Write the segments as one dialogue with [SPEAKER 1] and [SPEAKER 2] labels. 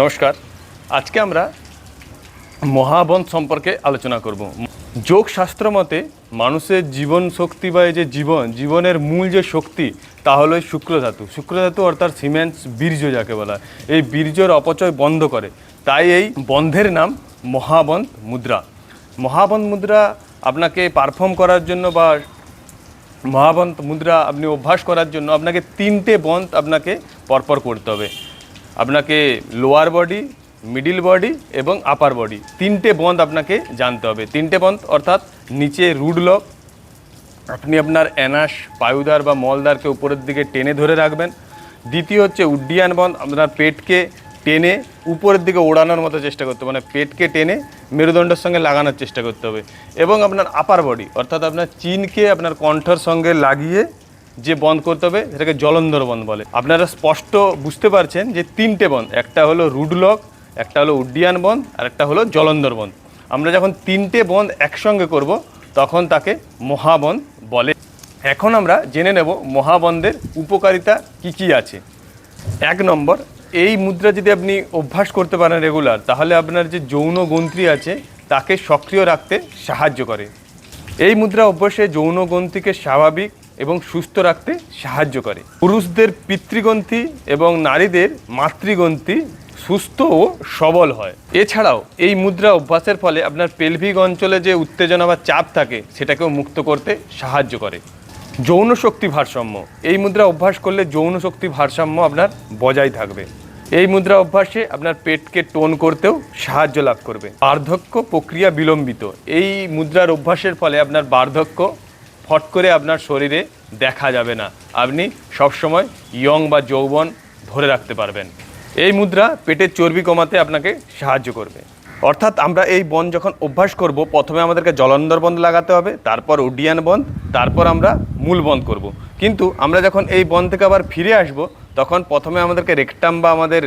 [SPEAKER 1] নমস্কার। আজকে আমরা মহাবন সম্পর্কে আলোচনা করব। যোগ শাস্ত্র মতে মানুষের জীবন শক্তি বা এই যে জীবন, জীবনের মূল যে শক্তি, তা হলো শুক্রধাতু শুক্রধাতু অর্থাৎ সিমেন্টস বীর্য যাকে বলা। এই বীর্যর অপচয় বন্ধ করে। তাই এই বন্ধের নাম মহাবন্ধ মুদ্রা। মহাবন্ধ মুদ্রা আপনাকে পারফর্ম করার জন্য বা মহাবন্ত মুদ্রা আপনি অভ্যাস করার জন্য আপনাকে তিনটে বন্ধ আপনাকে পরপর করতে হবে। আপনাকে লোয়ার বডি মিডিল বডি এবং আপার বডি তিনটে বন্ধ আপনাকে জানতে হবে। তিনটে বন্ধ অর্থাৎ নিচে রুড লক আপনি আপনার অ্যানাস, পায়ুদার বা মলদারকে উপরের দিকে টেনে ধরে রাখবেন। দ্বিতীয় হচ্ছে উড্ডিয়ান বন্ধ আপনার পেটকে টেনে উপরের দিকে ওড়ানোর মতো চেষ্টা করতে হবে। মানে পেটকে টেনে মেরুদণ্ডের সঙ্গে লাগানোর চেষ্টা করতে হবে। এবং আপনার আপার বডি অর্থাৎ আপনার চিনকে আপনার কণ্ঠর সঙ্গে লাগিয়ে যে বন্ধ করতে হবে, সেটাকে জলন্ধর বন্ধ বলে। আপনারা স্পষ্ট বুঝতে পারছেন যে তিনটে বন্ধ একটা হলো রুডলক, একটা হলো উড্ডিয়ান বন্ধ আর একটা হলো জলন্ধর বন্ধ আমরা যখন তিনটে বন্ধ একসঙ্গে করব, তখন তাকে মহাবন্ধ বলে। এখন আমরা জেনে নেব মহাবন্ধের উপকারিতা কি কি আছে। এক নম্বর, এই মুদ্রা যদি আপনি অভ্যাস করতে পারেন রেগুলার, তাহলে আপনার যে যৌন গ্রন্থি আছে, তাকে সক্রিয় রাখতে সাহায্য করে। এই মুদ্রা অভ্যাসে যৌন স্বাভাবিক এবং সুস্থ রাখতে সাহায্য করে। পুরুষদের পিতৃগ্রন্থি এবং নারীদের মাতৃগ্রন্থি সুস্থ ও সবল হয়। এছাড়াও এই মুদ্রা অভ্যাসের ফলে আপনার পেলভিক অঞ্চলে যে উত্তেজনা বা চাপ থাকে, সেটাকেও মুক্ত করতে সাহায্য করে। যৌন শক্তি ভারসাম্য। এই মুদ্রা অভ্যাস করলে যৌন শক্তি ভারসাম্য আপনার বজায় থাকবে। এই মুদ্রা অভ্যাসে আপনার পেটকে টোন করতেও সাহায্য লাভ করবে। বার্ধক্য প্রক্রিয়া বিলম্বিত। এই মুদ্রার অভ্যাসের ফলে আপনার বার্ধক্য ফট করে আপনার শরীরে দেখা যাবে না। আপনি সবসময় ইয়ং বা যৌবন ধরে রাখতে পারবেন। এই মুদ্রা পেটের চর্বি কমাতে আপনাকে সাহায্য করবে। অর্থাৎ আমরা এই বন যখন অভ্যাস করব, প্রথমে আমাদেরকে জলন্ধর বন্ধ লাগাতে হবে, তারপর উডিয়ান বন্ধ তারপর আমরা মূল বন্ধ করব। কিন্তু আমরা যখন এই বন থেকে আবার ফিরে আসব, তখন প্রথমে আমাদেরকে রেকটাম বা আমাদের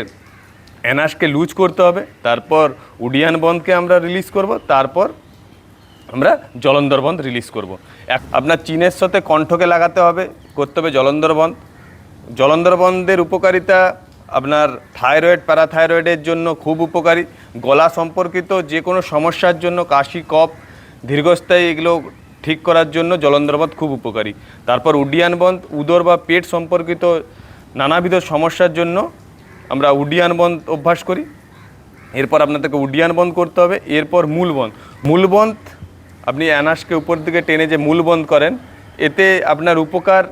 [SPEAKER 1] অ্যানাসকে লুজ করতে হবে, তারপর উডিয়ান বন্ধকে আমরা রিলিজ করব, তারপর আমরা জলন্ধর বন্ধ রিলিজ করব। এক- আপনার চীনের সাথে কণ্ঠকে লাগাতে হবে, করতে হবে জলন্ধর বন্ধ। জলন্ধর বন্ধের উপকারিতা আপনার থাইরয়েড, প্যারাথাইরয়েডের জন্য খুব উপকারী। গলা সম্পর্কিত যে কোনো সমস্যার জন্য কাশি, কফ, দীর্ঘস্থায়ী এগুলো ঠিক করার জন্য জলন্ধর বন্ধ খুব উপকারী। তারপর উডিয়ান বন্ধ, উদর বা পেট সম্পর্কিত নানাবিধ সমস্যার জন্য আমরা উডিয়ান বন্ধ অভ্যাস করি। এরপর আপনাদেরকে উডিয়ান বন্ধ করতে হবে, এরপর মূল বন্ধ। মূল বন্ধ আপনি অ্যানাসকে উপর দিকে টেনে যে মূল বন্ধ করেন, এতে আপনার উপকার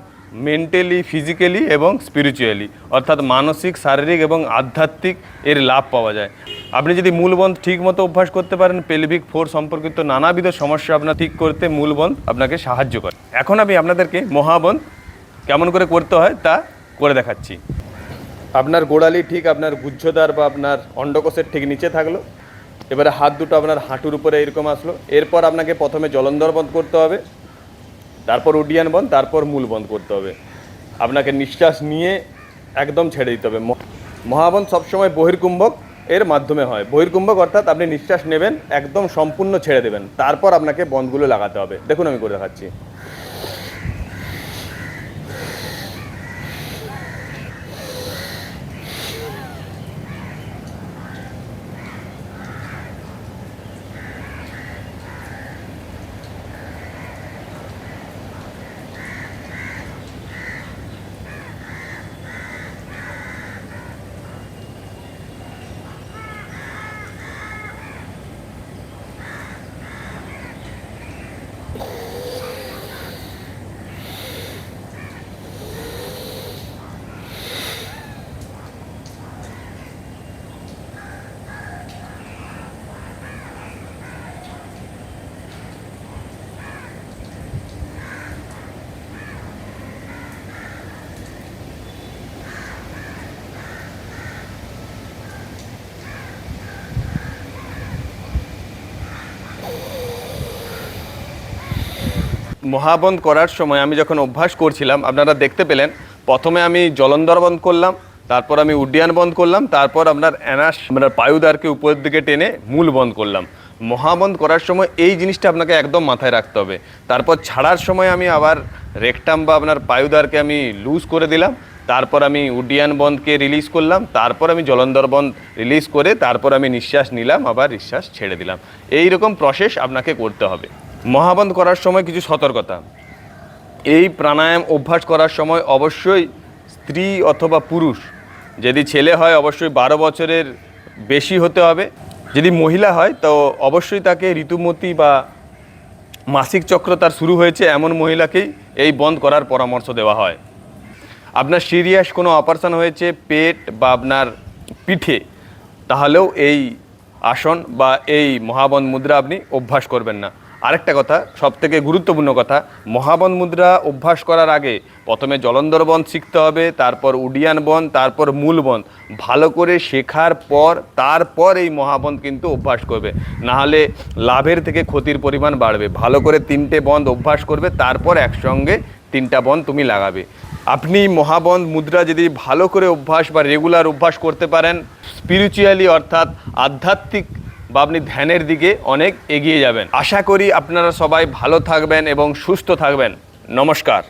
[SPEAKER 1] মেন্টালি ফিজিক্যালি এবং স্পিরিচুয়ালি অর্থাৎ মানসিক, শারীরিক এবং আধ্যাত্মিক এর লাভ পাওয়া যায়। আপনি যদি মূলবন্ধ ঠিক মতো অভ্যাস করতে পারেন পেলভিক ফোর সম্পর্কিত নানাবিধ সমস্যা আপনার ঠিক করতে মূলবন্ধ আপনাকে সাহায্য করে। এখন আমি আপনাদেরকে মহাবন্ধ কেমন করে করতে হয় তা করে দেখাচ্ছি। আপনার গোড়ালি ঠিক আপনার গুজ্জদার বা আপনার অন্ডকোষের ঠিক নিচে থাকল। এবারে হাত দুটো আপনার হাঁটুর উপরে এরকম আসলো। এরপর আপনাকে প্রথমে জলন্ধর বন্ধ করতে হবে, তারপর উডিয়ান বন্ধ, তারপর মূল বন্ধ করতে হবে। আপনাকে নিঃশ্বাস নিয়ে একদম ছেড়ে দিতে হবে। ম- মহাবন্ধ সবসময় বহির্কুম্ভক, এর মাধ্যমে হয়। বহির্কুম্ভক অর্থাৎ আপনি নিঃশ্বাস নেবেন, একদম সম্পূর্ণ ছেড়ে দেবেন। তারপর আপনাকে বন্ধগুলো লাগাতে হবে। দেখুন আমি করে দেখাচ্ছি। মহাবন্ধ করার সময় আমি যখন অভ্যাস করছিলাম, আপনারা দেখতে পেলেন, প্রথমে আমি জলন্ধর বন্ধ করলাম, তারপর আমি উড্ডিয়ান বন্ধ করলাম, তারপর আপনার অ্যানাস আপনার পায়ুদারকে উপরের দিকে টেনে মূল বন্ধ করলাম। মহাবন্ধ করার সময় এই জিনিসটা আপনাকে একদম মাথায় রাখতে হবে। তারপর ছাড়ার সময় আমি আবার রেকটাম বা আপনার পায়ুদারকে আমি লুজ করে দিলাম, তারপর আমি উডিয়ান বন্ধকে রিলিজ করলাম, তারপর আমি জলন্ধর বন্ধ রিলিজ করে তারপর আমি নিঃশ্বাস নিলাম, আবার নিঃশ্বাস ছেড়ে দিলাম। এই রকম প্রসেস আপনাকে করতে হবে। মহাবন্ধ করার সময় কিছু সতর্কতা। এই প্রাণায়াম অভ্যাস করার সময় অবশ্যই স্ত্রী অথবা পুরুষ, যদি ছেলে হয় অবশ্যই বারো বছরের বেশি হতে হবে। যদি মহিলা হয়, তো অবশ্যই তাকে ঋতুমতি বা মাসিক চক্র তার শুরু হয়েছে, এমন মহিলাকেই এই বন্ধ করার পরামর্শ দেওয়া হয়। আপনার সিরিয়াস কোনো অপারেশন হয়েছে পেট বা আপনার পিঠে, তাহলেও এই আসন বা এই মহাবন্ধ মুদ্রা আপনি অভ্যাস করবেন না। আরেকটা কথা সব থেকে গুরুত্বপূর্ণ কথা, মহাবন মুদ্রা অভ্যাস করার আগে প্রথমে জলন্ধর বন শিখতে হবে, তারপর উডিয়ান বন, তারপর মূল বন। ভালো করে শেখার পর, তারপর এই মহাবন কিন্তু অভ্যাস করবে। নাহলে লাভের থেকে ক্ষতির পরিমাণ বাড়বে। ভালো করে তিনটে বন্ধ অভ্যাস করবে, তারপর একসঙ্গে তিনটা বন্ধ তুমি লাগাবে। আপনি মহাবন্ধ মুদ্রা যদি ভালো করে অভ্যাস বা রেগুলার অভ্যাস করতে পারেন স্পিরিচুয়ালি অর্থাৎ আধ্যাত্মিক বা আপনি ধ্যানের দিকে অনেক এগিয়ে যাবেন। আশা করি আপনারা সবাই ভালো থাকবেন এবং সুস্থ থাকবেন। নমস্কার।